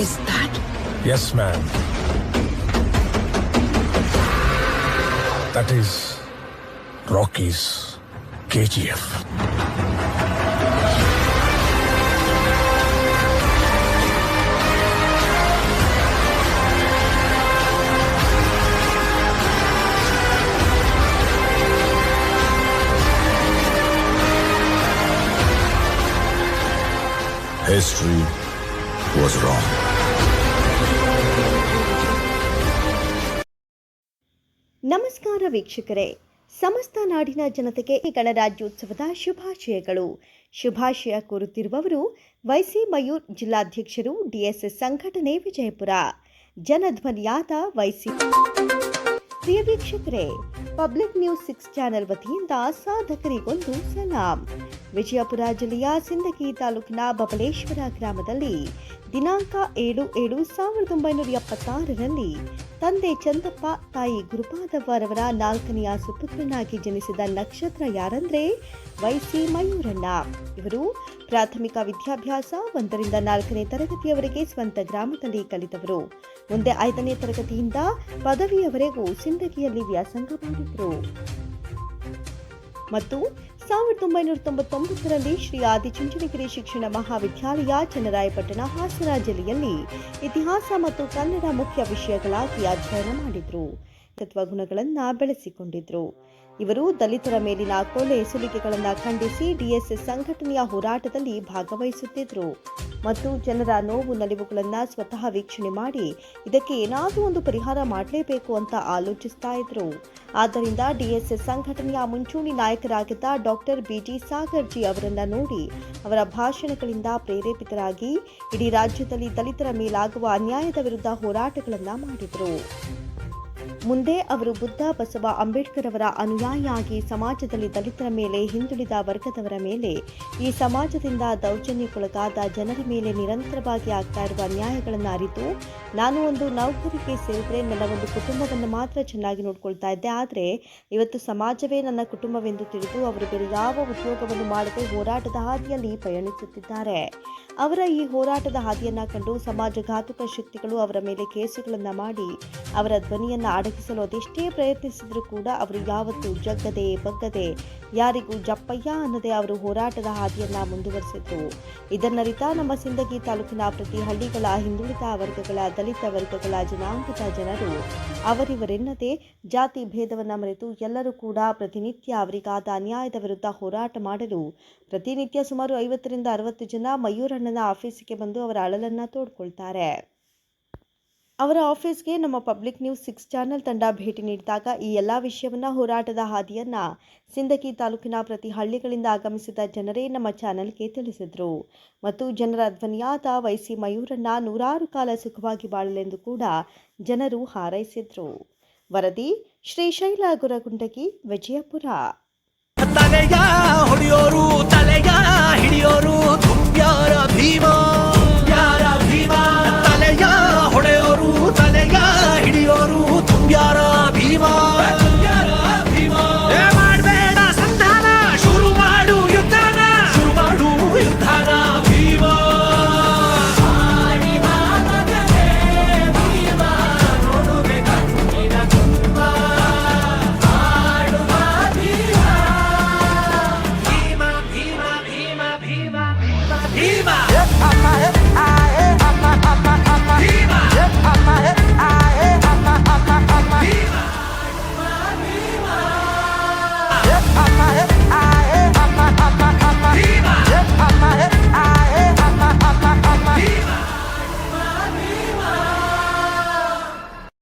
Is that Yes, ma'am. That is Rocky's KGF. History was wrong. ನಮಸ್ಕಾರ ವೀಕ್ಷಕರೇ. ಸಮಸ್ತ ನಾಡಿನ ಜನತೆಗೆ ಗಣರಾಜ್ಯೋತ್ಸವದ ಶುಭಾಶಯಗಳು. ಶುಭಾಶಯ ಕೋರುತ್ತಿರುವವರು ವೈಸಿ ಮಯೂರ್ ಜಿಲ್ಲಾಧ್ಯಕ್ಷರು ಡಿಎಸ್ಎಸ್ ಸಂಘಟನೆ ವಿಜಯಪುರ. ಜನಧ್ವನಿಯಾದ ವೈಸಿ. ಪ್ರಿಯ ವೀಕ್ಷಕರೇ ಪಬ್ಲಿಕ್ ನ್ಯೂಸ್ ಸಿಕ್ಸ್ ಚಾನೆಲ್ ವತಿಯಿಂದ ಸಾಧಕರಿಗೊಂದು ಸಲಾಂ. ವಿಜಯಪುರ ಜಿಲ್ಲೆಯ ಸಿಂದಗಿ ತಾಲೂಕಿನ ಬಬಲೇಶ್ವರ ಗ್ರಾಮದಲ್ಲಿ ದಿನಾಂಕ ಏಳು ಏಳು ಸಾವಿರದ ಒಂಬೈನೂರ ಎಪ್ಪತ್ತಾರರಲ್ಲಿ ತಂದೆ ಚಂದಪ್ಪ, ತಾಯಿ ಗುರುಪಾದವರವರ ನಾಲ್ಕನೆಯ ಸುಪುತ್ರನಾಗಿ ಜನಿಸಿದ ನಕ್ಷತ್ರ ಯಾರಂದ್ರೆ ವೈಸಿ ಮಯೂರಣ್ಣ. ಇವರು ಪ್ರಾಥಮಿಕ ವಿದ್ಯಾಭ್ಯಾಸ ಒಂದರಿಂದ ನಾಲ್ಕನೇ ತರಗತಿಯವರೆಗೆ ಸ್ವಂತ ಗ್ರಾಮದಲ್ಲಿ ಕಲಿತವರು. ಮುಂದೆ ಐದನೇ ತರಗತಿಯಿಂದ ಪದವಿಯವರೆಗೂ ಸಿಂದಗಿಯಲ್ಲಿ ವ್ಯಾಸಂಗ ಮಾಡಿದ್ರು. ಮತ್ತು ಸಾವಿರದ ಒಂಬೈನೂರ ತೊಂಬತ್ತೊಂಬತ್ತರಲ್ಲಿ ಶ್ರೀ ಆದಿಚುಂಚನಗಿರಿ ಶಿಕ್ಷಣ ಮಹಾವಿದ್ಯಾಲಯ ಚನ್ನರಾಯಪಟ್ಟಣ ಹಾಸನ ಜಿಲ್ಲೆಯಲ್ಲಿ ಇತಿಹಾಸ ಮತ್ತು ಕನ್ನಡ ಮುಖ್ಯ ವಿಷಯಗಳಾಗಿ ಅಧ್ಯಯನ ಮಾಡಿದ್ರು. ತತ್ವ ಗುಣಗಳನ್ನು ಬೆಳೆಸಿಕೊಂಡಿದ್ದರು ಇವರು ದಲಿತರ ಮೇಲಿನ ಕೊಲೆ ಸುಲಿಗೆಗಳನ್ನು ಖಂಡಿಸಿ ಡಿಎಸ್ಎಸ್ ಸಂಘಟನೆಯ ಹೋರಾಟದಲ್ಲಿ ಭಾಗವಹಿಸುತ್ತಿದ್ದರು ಮತ್ತು ಜನರ ನೋವು ನಲಿವುಗಳನ್ನು ಸ್ವತಃ ವೀಕ್ಷಣೆ ಮಾಡಿ ಇದಕ್ಕೆ ಏನಾದರೂ ಒಂದು ಪರಿಹಾರ ಮಾಡಲೇಬೇಕು ಅಂತ ಆಲೋಚಿಸ್ತಾ ಇದ್ರು. ಆದ್ದರಿಂದ ಡಿಎಸ್ಎಸ್ ಸಂಘಟನೆಯ ಮುಂಚೂಣಿ ನಾಯಕರಾಗಿದ್ದ ಡಾಕ್ಟರ್ ಬಿಜಿ ಸಾಗರ್ಜಿ ಅವರನ್ನು ನೋಡಿ ಅವರ ಭಾಷಣಗಳಿಂದ ಪ್ರೇರೇಪಿತರಾಗಿ ಇಡೀ ರಾಜ್ಯದಲ್ಲಿ ದಲಿತರ ಮೇಲಾಗುವ ಅನ್ಯಾಯದ ವಿರುದ್ಧ ಹೋರಾಟಗಳನ್ನು ಮಾಡಿದರು. ಮುಂದೆ ಅವರು ಬುದ್ಧ ಬಸವ ಅಂಬೇಡ್ಕರ್ ಅವರ ಅನುಯಾಯಿಯಾಗಿ ಸಮಾಜದಲ್ಲಿ ದಲಿತರ ಮೇಲೆ ಹಿಂದುಳಿದ ವರ್ಗದವರ ಮೇಲೆ ಈ ಸಮಾಜದಿಂದ ದೌರ್ಜನ್ಯಕ್ಕೊಳಗಾದ ಜನರ ಮೇಲೆ ನಿರಂತರವಾಗಿ ಆಗ್ತಾ ಇರುವ ಅನ್ಯಾಯಗಳನ್ನು ಅರಿತು ನಾನು ಒಂದು ನೌಕರಿಗೆ ಸೇರಿದ್ರೆ ನನ್ನ ಒಂದು ಕುಟುಂಬವನ್ನು ಮಾತ್ರ ಚೆನ್ನಾಗಿ ನೋಡ್ಕೊಳ್ತಾ ಇದ್ದೆ. ಆದರೆ ಇವತ್ತು ಸಮಾಜವೇ ನನ್ನ ಕುಟುಂಬವೆಂದು ತಿಳಿದು ಅವರು ಬೇರೆ ಯಾವ ಉದ್ಯೋಗವನ್ನು ಮಾಡದೆ ಹೋರಾಟದ ಹಾದಿಯಲ್ಲಿ ಪಯಣಿಸುತ್ತಿದ್ದಾರೆ. ಅವರ ಈ ಹೋರಾಟದ ಹಾದಿಯನ್ನ ಕಂಡು ಸಮಾಜಘಾತುಕ ಶಕ್ತಿಗಳು ಅವರ ಮೇಲೆ ಕೇಸುಗಳನ್ನು ಮಾಡಿ ಅವರ ಧ್ವನಿಯನ್ನು ಅಡಗಿಸಲು ಅದೆಷ್ಟೇ ಪ್ರಯತ್ನಿಸಿದರೂ ಕೂಡ ಅವರು ಯಾವತ್ತೂ ಜಗ್ಗದೆ ಬಗ್ಗದೆ ಯಾರಿಗೂ ಜಪ್ಪಯ್ಯ ಅನ್ನದೇ ಅವರು ಹೋರಾಟದ ಹಾದಿಯನ್ನ ಮುಂದುವರೆಸಿದ್ರು. ಇದನ್ನರಿತ ನಮ್ಮ ಸಿಂದಗಿ ತಾಲೂಕಿನ ಪ್ರತಿ ಹಳ್ಳಿಗಳ ಹಿಂದುಳಿದ ವರ್ಗಗಳ ದಲಿತ ವರ್ಗಗಳ ಜನಾಂಗದ ಜನರು ಅವರಿವರೆನ್ನದೆ ಜಾತಿ ಭೇದವನ್ನು ಮರೆತು ಎಲ್ಲರೂ ಕೂಡ ಪ್ರತಿನಿತ್ಯ ಅವರಿಗಾದ ಅನ್ಯಾಯದ ವಿರುದ್ಧ ಹೋರಾಟ ಮಾಡಲು ಪ್ರತಿನಿತ್ಯ ಸುಮಾರು ಐವತ್ತರಿಂದ ಅರವತ್ತು ಜನ ಮಯೂರಣ್ಣನ ಆಫೀಸಿಗೆ ಬಂದು ಅವರ ಅಳಲನ್ನ ತೋಡ್ಕೊಳ್ತಾರೆ. ಅವರ ಆಫೀಸ್ಗೆ ನಮ್ಮ ಪಬ್ಲಿಕ್ ನ್ಯೂಸ್ ಸಿಕ್ಸ್ ಚಾನೆಲ್ ತಂಡ ಭೇಟಿ ನೀಡಿದಾಗ ಈ ಎಲ್ಲ ವಿಷಯವನ್ನ ಹೋರಾಟದ ಹಾದಿಯನ್ನ ಸಿಂದಗಿ ತಾಲೂಕಿನ ಪ್ರತಿ ಹಳ್ಳಿಗಳಿಂದ ಆಗಮಿಸಿದ ಜನರೇ ನಮ್ಮ ಚಾನೆಲ್ಗೆ ತಿಳಿಸಿದ್ರು. ಮತ್ತು ಜನರ ಧ್ವನಿಯಾದ ವೈಸಿ ಮಯೂರನ್ನ ನೂರಾರು ಕಾಲ ಸುಖವಾಗಿ ಬಾಳಲೆಂದು ಕೂಡ ಜನರು ಹಾರೈಸಿದ್ರು. ವರದಿ ಶ್ರೀಶೈಲ ಗುರಗುಂಡಗಿ, ವಿಜಯಪುರ. प्यारा भीमा